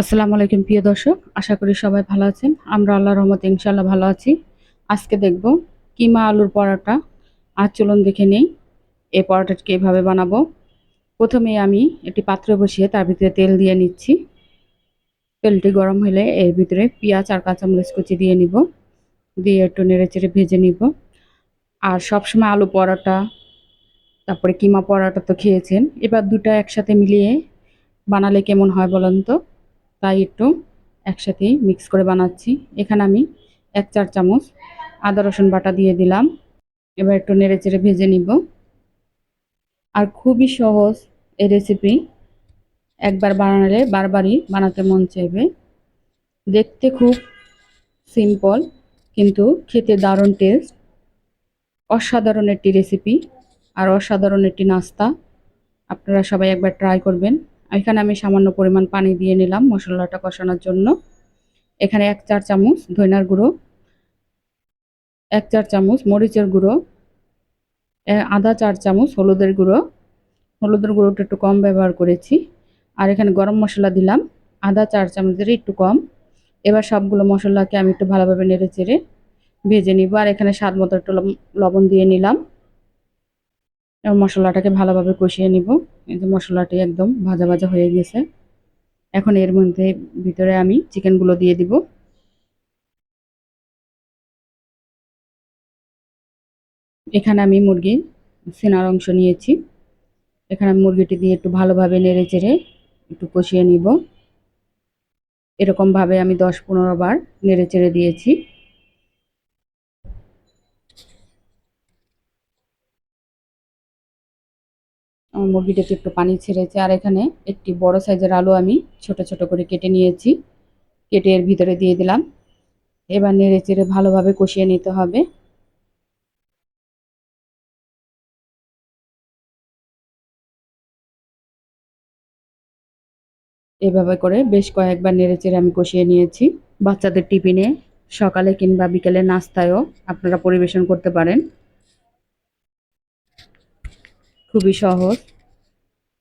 আসসালামু আলাইকুম, প্রিয় দর্শক। আশা করি সবাই ভালো আছেন। আমরা আল্লাহ রহমতে ইনশাল্লাহ ভালো আছি। আজকে দেখব কিমা আলুর পরোটা। আর চলুন দেখে নেই এই পরোটাটিকে এভাবে বানাবো। প্রথমে আমি একটি পাত্রে বসিয়ে তার ভিতরে তেল দিয়ে নিচ্ছি। তেলটি গরম হলে এর ভিতরে পেঁয়াজ আর কাঁচামরিচ কুচি দিয়ে নিব। দিয়ে একটু নেড়ে চেড়ে ভেজে নিব। আর সবসময় আলু পরোটা, তারপরে কিমা পরোটা তো খেয়েছেন। এবার দুটা একসাথে মিলিয়ে বানালে কেমন হয় বলেন তো? তাই একটু একসাথেই মিক্স করে বানাচ্ছি। এখানে আমি এক চার চামচ আদা, রসুন বাটা দিয়ে দিলাম। এবার একটু নেড়ে চেড়ে ভেজে নিব। আর খুবই সহজ এই রেসিপি একবার বানালে বারবারই বানাতে মন চাইবে। দেখতে খুব সিম্পল কিন্তু খেতে দারুণ টেস্ট অসাধারণ একটি রেসিপি আর অসাধারণ একটি নাস্তা। আপনারা সবাই একবার ট্রাই করবেন। এখানে আমি সামান্য পরিমাণ পানি দিয়ে নিলাম মশলাটা কষানোর জন্য। এখানে এক চার চামচ ধইনার গুঁড়ো, এক চার চামচ মরিচের গুঁড়ো আধা চার চামচ হলুদের গুঁড়ো। হলুদের গুঁড়োটা একটু কম ব্যবহার করেছি। আর এখানে গরম মশলা দিলাম আধা চার চামচের একটু কম। এবার সবগুলো মশলাকে আমি একটু ভালোভাবে নেড়ে চেড়ে ভেজে নিব। আর এখানে স্বাদ মতো একটু লবণ দিয়ে নিলাম। মশলাটাকে ভালোভাবে কষিয়ে নিব। এই যে মশলাটি একদম ভাজা ভাজা হয়ে গেছে। এখন এর মধ্যে ভিতরে আমি চিকেনগুলো দিয়ে দিব। এখানে আমি মুরগির সেনার অংশ নিয়েছি। এখানে আমি মুরগিটি দিয়ে একটু ভালোভাবে নেড়ে চেড়ে একটু কষিয়ে নিব। এরকমভাবে আমি দশ পনেরো বার নেড়ে চেড়ে দিয়েছি। মুরগিটাতে একটু পানি ছেড়েছে। আর এখানে একটি বড় সাইজের আলু আমি ছোট ছোট করে কেটে নিয়েছি। কেটে এর ভিতরে দিয়ে দিলাম। এবার নেড়ে চেড়ে ভালোভাবে কষিয়ে নিতে হবে। এভাবে করে বেশ কয়েকবার নেড়ে চেড়ে আমি কষিয়ে নিয়েছি। বাচ্চাদের টিফিনে, সকালে কিংবা বিকেলে নাস্তায়ও আপনারা পরিবেশন করতে পারেন। খুবই সহজ।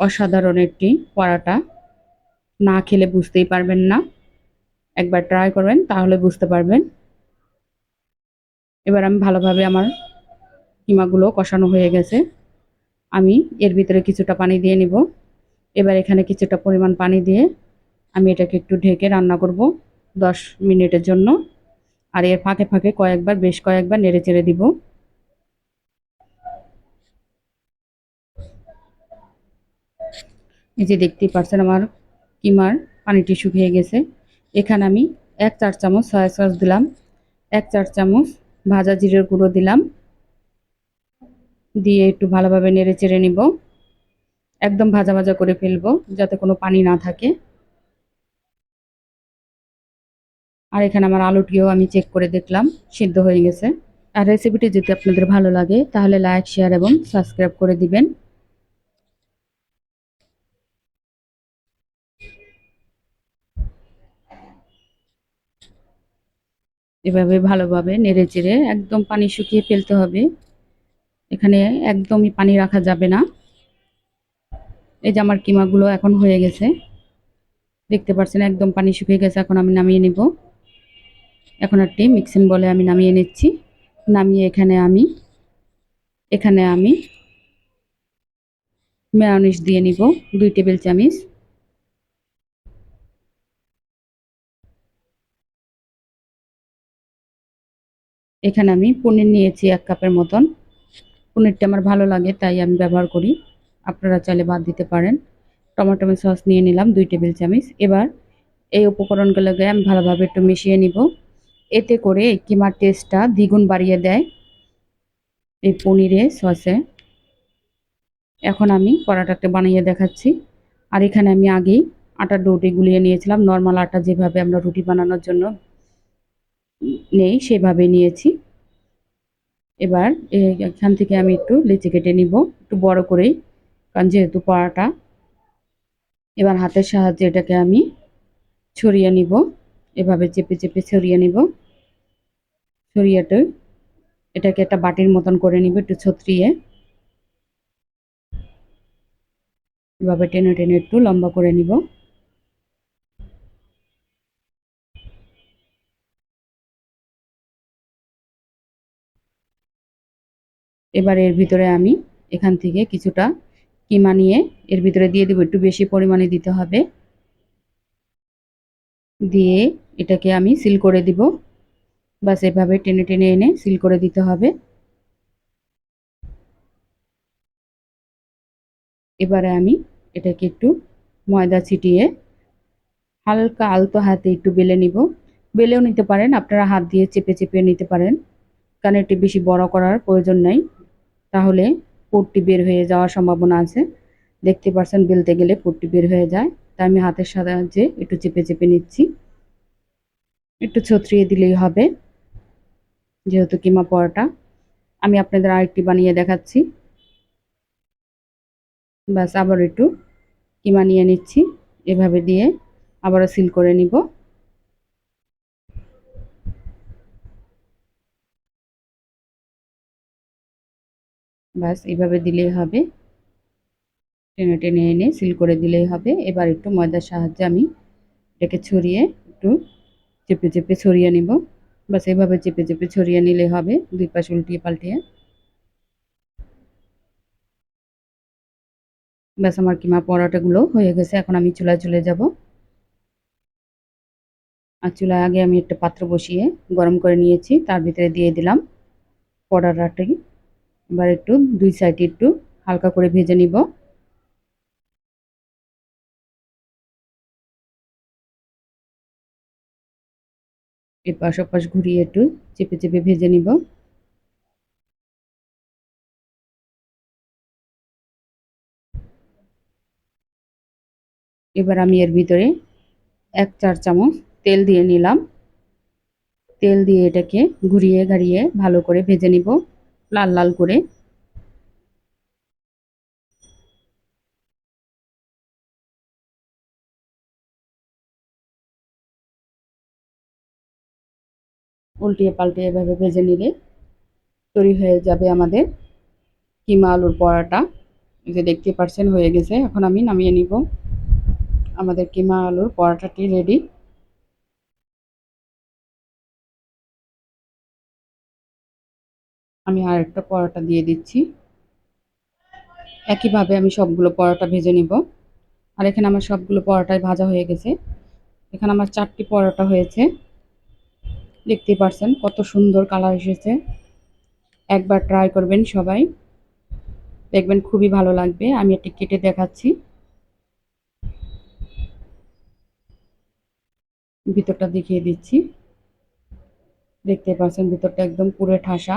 অসাধারণ একটি পরাটা। না খেলে বুঝতেই পারবেন না। একবার ট্রাই করবেন, তাহলে বুঝতে পারবেন। এবার আমি ভালোভাবে আমার কিমাগুলো কষানো হয়ে গেছে। আমি এর ভিতরে কিছুটা পানি দিয়ে নিব। এবার এখানে কিছুটা পরিমাণ পানি দিয়ে আমি এটাকে একটু ঢেকে রান্না করব দশ মিনিটের জন্য। আর এর ফাঁকে ফাঁকে কয়েকবার, বেশ কয়েকবার নেড়ে চেড়ে দিব। এই যে দেখতেই পাচ্ছেন আমার কিমার পানিটি শুকিয়ে গেছে। এখানে আমি এক চার চামচ সয়া সস দিলাম, এক চার চামচ ভাজা জিরের গুঁড়ো দিলাম। দিয়ে একটু ভালোভাবে নেড়ে চেড়ে নিব। একদম ভাজা ভাজা করে ফেলব যাতে কোনো পানি না থাকে। আর এখানে আমার আলুটিও আমি চেক করে দেখলাম, সিদ্ধ হয়ে গেছে। আর রেসিপিটি যদি আপনাদের ভালো লাগে তাহলে লাইক শেয়ার এবং সাবস্ক্রাইব করে দিবেন। এভাবে ভালোভাবে নেড়ে চেড়ে একদম পানি শুকিয়ে ফেলতে হবে। এখানে একদমই পানি রাখা যাবে না। এই যে আমার কিমাগুলো এখন হয়ে গেছে। দেখতে পাচ্ছেন একদম পানি শুকিয়ে গেছে, এখন আমি নামিয়ে নিব। এখন একটি মিক্সিং বলে আমি নামিয়ে নিচ্ছি। নামিয়ে এখানে আমি এখানে আমি মেয়নিস দিয়ে নিব, দুই টেবিল চামচ। এখানে আমি পনির নিয়েছি এক কাপের মতন। পনিরটা আমার ভালো লাগে, তাই আমি ব্যবহার করি। আপনারা চাইলে বাদ দিতে পারেন। টমেটো সস নিয়ে নিলাম, দুই টেবিল চামচ। এবার এই উপকরণগুলোকে আমি ভালোভাবে একটু মিশিয়ে নিব। এতে করে কিমার টেস্টটা দ্বিগুণ বাড়িয়ে দেয় এই পনিরে, সসে। এখন আমি পরাটাতে বানিয়ে দেখাচ্ছি। আর এখানে আমি আগেই আটার ডোটি গুলিয়ে নিয়েছিলাম। নর্মাল আটা যেভাবে আমরা রুটি বানানোর জন্য নেই, সেভাবে নিয়েছি। এবার এখান থেকে আমি একটু লিচি কেটে নিব, একটু বড় করেই, কারণ যেহেতু পরাটা এবার হাতের সাহায্যে এটাকে আমি ছড়িয়ে নিব। এভাবে চেপে চেপে ছড়িয়ে নিব। ছড়িয়েতে এটাকে একটা বাটির মতন করে নিব একটু ছত্রিয়ে। এভাবে টেনে টেনে একটু লম্বা করে নিব। এবার এর ভিতরে আমি এখান থেকে কিছুটা কিমা নিয়ে এর ভিতরে দিয়ে দেবো। একটু বেশি পরিমাণে দিতে হবে। দিয়ে এটাকে আমি সিল করে দিব। বাস এভাবে টেনে টেনে এনে সিল করে দিতে হবে। এবারে আমি এটাকে একটু ময়দা ছিটিয়ে হালকা আলতো হাতে একটু বেলে নিব। বেলেও নিতে পারেন, আপনারা হাত দিয়ে চেপে চেপে নিতে পারেন। কারণ এটি বেশি বড় করার প্রয়োজন নেই। তাহলে পুরটি বের হয়ে যাওয়ার সম্ভাবনা আছে। দেখতে পাচ্ছেন বেলতে গেলে পুরটি বের হয়ে যায়। তাই আমি হাতের সাহায্যে একটু চেপে চেপে নিচ্ছি। একটু ছত্রিয়ে দিলেই হবে, যেহেতু কিমা পরোটা। আমি আপনাদের আরেকটি বানিয়ে দেখাচ্ছি। ব্যাস, আবার একটু কিমা নিয়ে নিচ্ছি। এভাবে দিয়ে আবারও সিল করে নিব। ব্যাস, এইভাবে দিলেই হবে। টেনে টেনে এনে সিল করে দিলেই হবে। এবার একটু ময়দার সাহায্যে আমি এটাকে ছড়িয়ে একটু চেপে চেপে ছড়িয়ে নিব। বাস এভাবে চেপে চেপে ছড়িয়ে নিলে হবে। দুই পাশ উল্টিয়ে পাল্টিয়ে। ব্যাস, আমার কিমা পরোটাগুলো হয়ে গেছে। এখন আমি চুলায় চলে যাব। আর চুলায় আগে আমি একটা পাত্র বসিয়ে গরম করে নিয়েছি। তার ভিতরে দিয়ে দিলাম পরোটাটি। এবার একটু দুই সাইডে একটু হালকা করে ভেজে নিব। এপাশ ওপাশ ঘুরিয়ে একটু চেপে চেপে ভেজে নিব। এবার আমি এর ভিতরে এক চার চামচ তেল দিয়ে নিলাম। তেল দিয়ে এটাকে ঘুরিয়ে ঘাড়িয়ে ভালো করে ভেজে নিব। লাল লাল করে। উল্টিয়ে পাল্টিয়ে এভাবে ভেজে নিলে তৈরি হয়ে যাবে আমাদের কিমা আলুর পরাটা। যে দেখতে পারছেন, হয়ে গেছে। এখন আমি নামিয়ে নিব আমাদের কিমা আলুর পরাটাটি রেডি। আমি আর একটা পরোটা দিয়ে দিচ্ছি। একইভাবে আমি সবগুলো পরোটা ভেজে নিব। আর এখানে আমার সবগুলো পরোটাই ভাজা হয়ে গেছে। এখানে আমার চারটি পরোটা হয়েছে। দেখতে পারছেন কত সুন্দর কালার এসেছে। একবার ট্রাই করবেন সবাই। দেখবেন খুবই ভালো লাগবে। আমি এটি কেটে দেখাচ্ছি। ভিতরটা দেখিয়ে দিচ্ছি। দেখতে পাচ্ছেন ভিতরটা একদম পুরো ঠাসা।